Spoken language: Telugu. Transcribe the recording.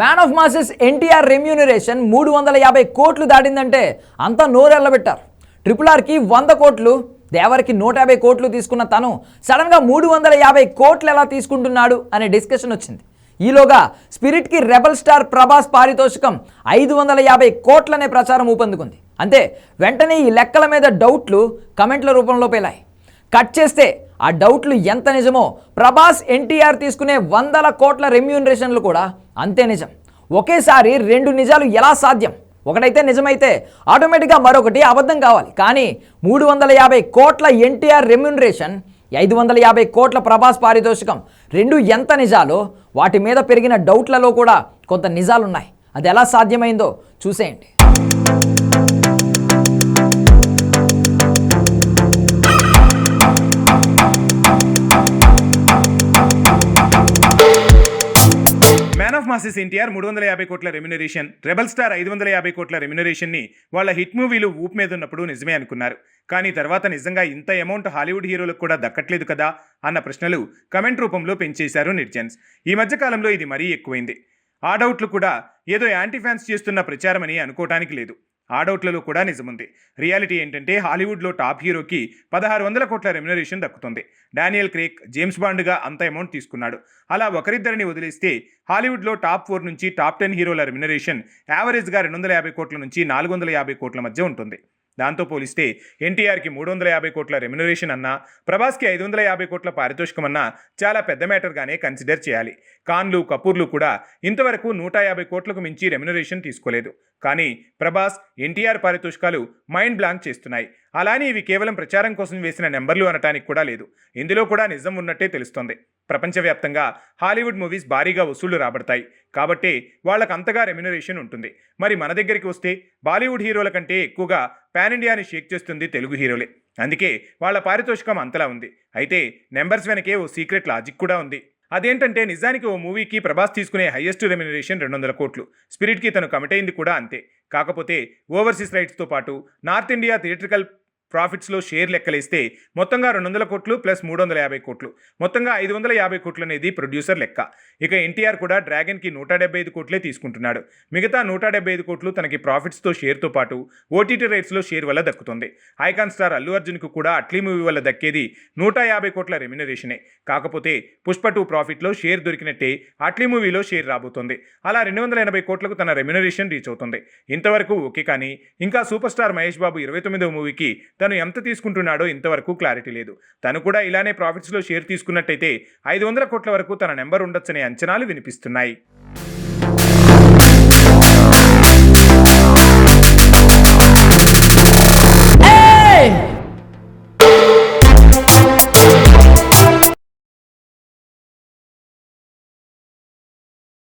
Man of masses NTR remuneration మూడు వందల యాభై కోట్లు దాటిందంటే అంతా నోరెళ్ళబెట్టారు. ట్రిపుల్ ఆర్కి వంద కోట్లు దేవరికి నూట యాభై కోట్లు తీసుకున్న తను సడన్గా మూడు వందల యాభై కోట్లు ఎలా తీసుకుంటున్నాడు అనే డిస్కషన్ వచ్చింది. ఈలోగా స్పిరిట్కి రెబల్ స్టార్ ప్రభాస్ పారితోషికం ఐదు వందల యాభై కోట్లనే ప్రచారం ఊపందుకుంది. అంతే వెంటనే ఈ లెక్కల మీద డౌట్లు కమెంట్ల రూపంలో పేలాయి. కట్ చేస్తే ఆ డౌట్లు ఎంత నిజమో. ప్రభాస్ ఎన్టీఆర్ తీసుకునే వందల కోట్ల రెమ్యూనరేషన్లు కూడా అంతే నిజం. ఒకేసారి రెండు నిజాలు ఎలా సాధ్యం? ఒకటైతే నిజమైతే ఆటోమేటిక్గా మరొకటి అబద్ధం కావాలి. కానీ మూడు వందల యాభై కోట్ల ఎన్టీఆర్ రెమ్యూనరేషన్ ఐదు వందల యాభై కోట్ల ప్రభాస్ పారితోషికం రెండు ఎంత నిజాలో వాటి మీద పెరిగిన డౌట్లలో కూడా కొంత నిజాలున్నాయి. అది ఎలా సాధ్యమైందో చూసేయండి. మాసెస్ ఎన్టీఆర్ మూడు వందల యాభై కోట్ల రెమ్యునరేషన్ రెబల్ స్టార్ ఐదు వందల యాభై కోట్ల రెమ్యునరేషన్ని వాళ్ళ హిట్ మూవీలు ఊపు మీద ఉన్నప్పుడు నిజమే అనుకున్నారు. కానీ తర్వాత నిజంగా ఇంత అమౌంట్ హాలీవుడ్ హీరోలకు కూడా దక్కట్లేదు కదా అన్న ప్రశ్నలు కమెంట్ రూపంలో పెంచేశారు నిర్జన్స్. ఈ మధ్య కాలంలో ఇది మరీ ఎక్కువైంది. ఆ డౌట్లు కూడా ఏదో యాంటీ ఫ్యాన్స్ చేస్తున్న ప్రచారమని అనుకోవటానికి లేదు. ఆడౌట్లలో కూడా నిజముంది. రియాలిటీ ఏంటంటే హాలీవుడ్లో టాప్ హీరోకి పదహారు వందల కోట్ల రెమ్యునరేషన్ దక్కుతుంది. డానియల్ క్రేక్ జేమ్స్ బాండ్గా అంత అమౌంట్ తీసుకున్నాడు. అలా ఒకరిద్దరిని వదిలేస్తే హాలీవుడ్లో టాప్ ఫోర్ నుంచి టాప్ టెన్ హీరోల రెమ్యునరేషన్ యావరేజ్గా రెండు వందల యాభై కోట్ల నుంచి నాలుగు వందల యాభై కోట్ల మధ్య ఉంటుంది. దాంతో పోలిస్తే ఎన్టీఆర్కి మూడు వందల యాభై కోట్ల రెమ్యునరేషన్ అన్నా ప్రభాస్కి ఐదు వందల యాభై కోట్ల పారితోషికమన్నా చాలా పెద్ద మ్యాటర్గానే కన్సిడర్ చేయాలి. ఖాన్లు కపూర్లు కూడా ఇంతవరకు నూట యాభై కోట్లకు మించి రెమ్యునరేషన్ తీసుకోలేదు. కానీ ప్రభాస్ ఎన్టీఆర్ పారితోషికాలు మైండ్ బ్లాంక్ చేస్తున్నాయి. అలానే ఇవి కేవలం ప్రచారం కోసం వేసిన నెంబర్లు అనటానికి కూడా లేదు. ఇందులో కూడా నిజం ఉన్నట్టే తెలుస్తోంది. ప్రపంచవ్యాప్తంగా హాలీవుడ్ మూవీస్ భారీగా వసూళ్ళు రాబడతాయి. కాబట్టి వాళ్ళకు అంతగా రెమ్యునరేషన్ ఉంటుంది. మరి మన దగ్గరికి వస్తే బాలీవుడ్ హీరోల కంటే ఎక్కువగా పాన్ ఇండియాని షేక్ చేస్తుంది తెలుగు హీరోలే. అందుకే వాళ్ళ పారితోషికం అంతలా ఉంది. అయితే నెంబర్స్ వెనకే ఓ సీక్రెట్ లాజిక్ కూడా ఉంది. అదేంటంటే నిజానికి ఓ మూవీకి ప్రభాస్ తీసుకునే హైయెస్ట్ రెమ్యునరేషన్ రెండు వందల కోట్లు. స్పిరిట్కి తను కమిట్ అయింది కూడా అంతే. కాకపోతే ఓవర్సీస్ రైట్స్తో పాటు నార్త్ ఇండియా థియేట్రికల్ ప్రాఫిట్స్లో షేర్ లెక్కలేస్తే మొత్తంగా రెండు వందల కోట్లు ప్లస్ మూడు వందల యాభై కోట్లు. మొత్తంగా ఐదు వందల యాభై కోట్లు అనేది ప్రొడ్యూసర్ లెక్క. ఇక ఎన్టీఆర్ కూడా డ్రాగన్కి నూట డెబ్బై ఐదు కోట్లే తీసుకుంటున్నాడు. మిగతా నూట డెబ్బై ఐదు కోట్లు తనకి ప్రాఫిట్స్తో షేర్తో పాటు ఓటీటీ రైట్స్లో షేర్ వల్ల దక్కుతుంది. ఐకాన్ స్టార్ అల్లు అర్జున్కు కూడా అట్లీ మూవీ వల్ల దక్కేది నూట యాభై కోట్ల రెమ్యునరేషనే. కాకపోతే పుష్ప టూ ప్రాఫిట్లో షేర్ దొరికినట్టే అట్లీ మూవీలో షేర్ రాబోతుంది. అలా రెండు వందల ఎనభై కోట్లకు తన రెమ్యునరేషన్ రీచ్ అవుతుంది ఇంతవరకు ఓకే కానీ ఇంకా సూపర్ స్టార్ మహేష్ బాబు ఇరవై తొమ్మిదవ మూవీకి తను ఎంత తీసుకుంటున్నాడో ఇంతవరకు క్లారిటీ లేదు. తను కూడా ఇలానే ప్రాఫిట్స్లో షేర్ తీసుకున్నట్టయితే ఐదు వందల కోట్ల వరకు తన నెంబర్ ఉండొచ్చనే అంచనాలు వినిపిస్తున్నాయి.